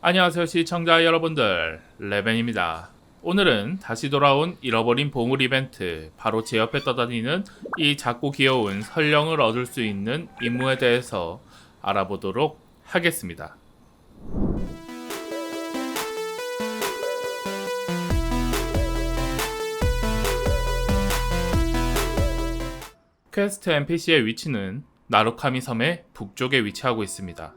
안녕하세요 시청자 여러분들. 레벤입니다. 오늘은 다시 돌아온 잃어버린 보물 이벤트 바로 제 옆에 떠다니는 이 작고 귀여운 설령을 얻을 수 있는 임무에 대해서 알아보도록 하겠습니다. 퀘스트 NPC의 위치는 나루카미 섬의 북쪽에 위치하고 있습니다.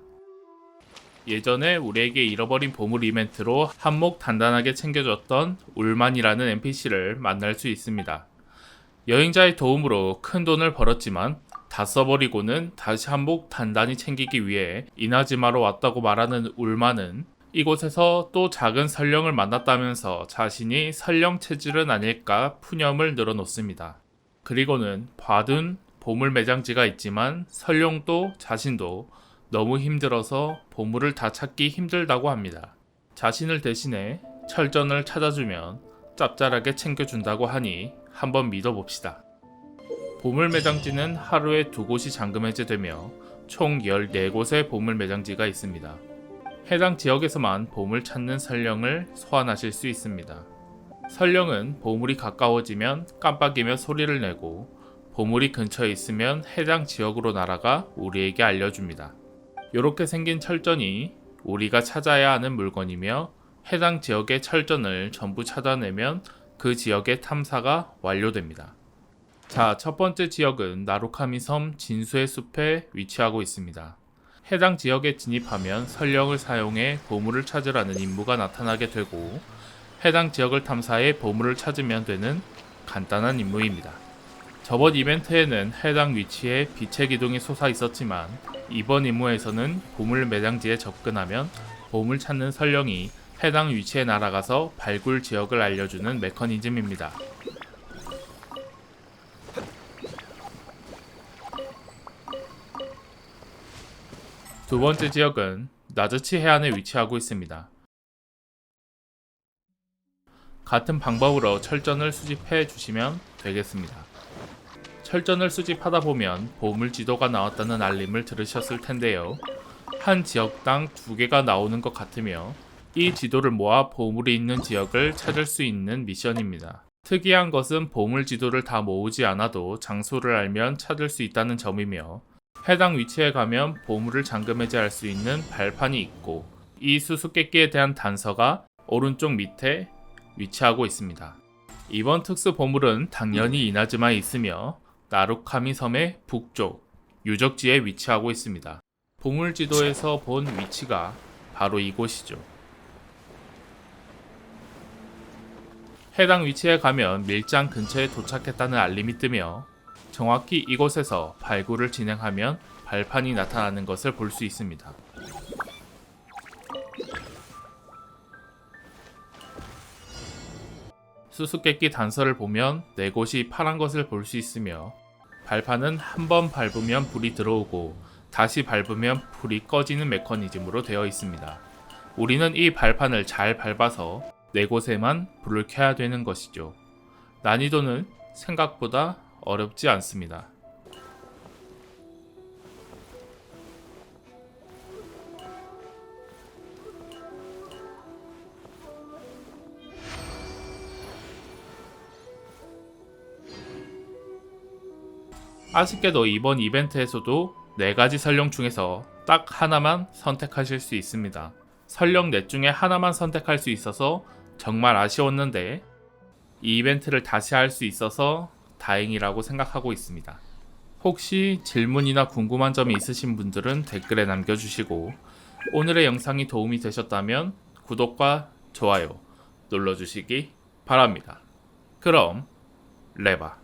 예전에 우리에게 잃어버린 보물 이벤트로 한몫 단단하게 챙겨줬던 울만이라는 NPC를 만날 수 있습니다. 여행자의 도움으로 큰 돈을 벌었지만 다 써버리고는 다시 한몫 단단히 챙기기 위해 이나즈마로 왔다고 말하는 울만은 이곳에서 또 작은 설령을 만났다면서 자신이 설령 체질은 아닐까 푸념을 늘어놓습니다. 그리고는 봐둔 보물 매장지가 있지만 설령도 자신도 너무 힘들어서 보물을 다 찾기 힘들다고 합니다. 자신을 대신해 철전을 찾아주면 짭짤하게 챙겨준다고 하니 한번 믿어봅시다. 보물 매장지는 하루에 두 곳이 잠금 해제되며 총 14곳의 보물 매장지가 있습니다. 해당 지역에서만 보물 찾는 설령을 소환하실 수 있습니다. 설령은 보물이 가까워지면 깜빡이며 소리를 내고 보물이 근처에 있으면 해당 지역으로 날아가 우리에게 알려줍니다. 이렇게 생긴 철전이 우리가 찾아야 하는 물건이며 해당 지역의 철전을 전부 찾아내면 그 지역의 탐사가 완료됩니다. 자, 첫 번째 지역은 나루카미 섬 진수의 숲에 위치하고 있습니다. 해당 지역에 진입하면 설령을 사용해 보물을 찾으라는 임무가 나타나게 되고 해당 지역을 탐사해 보물을 찾으면 되는 간단한 임무입니다. 저번 이벤트에는 해당 위치에 빛의 기둥이 솟아 있었지만 이번 임무에서는 보물 매장지에 접근하면 보물 찾는 설령이 해당 위치에 날아가서 발굴 지역을 알려주는 메커니즘입니다. 두 번째 지역은 나즈치 해안에 위치하고 있습니다. 같은 방법으로 철전을 수집해 주시면 되겠습니다. 철전을 수집하다 보면 보물 지도가 나왔다는 알림을 들으셨을 텐데요. 한 지역당 두 개가 나오는 것 같으며 이 지도를 모아 보물이 있는 지역을 찾을 수 있는 미션입니다. 특이한 것은 보물 지도를 다 모으지 않아도 장소를 알면 찾을 수 있다는 점이며 해당 위치에 가면 보물을 잠금 해제할 수 있는 발판이 있고 이 수수께끼에 대한 단서가 오른쪽 밑에 위치하고 있습니다. 이번 특수 보물은 당연히 이나즈마에 있으며 나루카미 섬의 북쪽 유적지에 위치하고 있습니다. 보물 지도에서 본 위치가 바로 이곳이죠. 해당 위치에 가면 밀장 근처에 도착했다는 알림이 뜨며 정확히 이곳에서 발굴을 진행하면 발판이 나타나는 것을 볼 수 있습니다. 수수께끼 단서를 보면 네 곳이 파란 것을 볼 수 있으며 발판은 한 번 밟으면 불이 들어오고 다시 밟으면 불이 꺼지는 메커니즘으로 되어 있습니다. 우리는 이 발판을 잘 밟아서 네 곳에만 불을 켜야 되는 것이죠. 난이도는 생각보다 어렵지 않습니다. 아쉽게도 이번 이벤트에서도 4가지 설령 중에서 딱 하나만 선택하실 수 있습니다. 설령 넷 중에 하나만 선택할 수 있어서 정말 아쉬웠는데 이 이벤트를 다시 할 수 있어서 다행이라고 생각하고 있습니다. 혹시 질문이나 궁금한 점이 있으신 분들은 댓글에 남겨주시고 오늘의 영상이 도움이 되셨다면 구독과 좋아요 눌러주시기 바랍니다. 그럼 레바